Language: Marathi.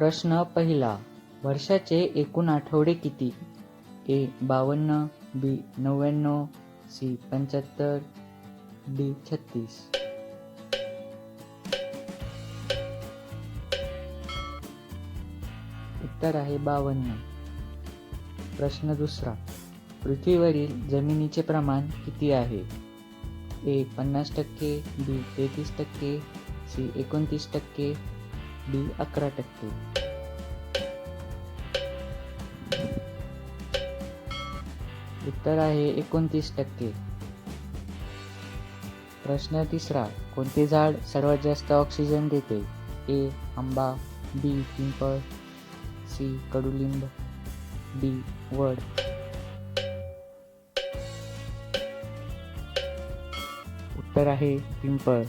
प्रश्न पहिला वर्षाचे एकूण आठवडे किती? ए बावन्न बी नव्याण्णव सी पंच्याहत्तर डी छत्तीस. उत्तर आहे बावन्न. प्रश्न दुसरा पृथ्वीवरील जमिनीचे प्रमाण किती आहे? ए पन्नास टक्के बी तेहतीस टक्के सी एकोणतीस टक्के बी अकरा टक्के. उत्तर आहे एकोणतीस टक्के. प्रश्न तिसरा कोणते झाड सर्वात जास्त ऑक्सिजन देते? ए आंबा बी पिंपळ सी कडुलिंब डी वड. उत्तर आहे पिंपळ.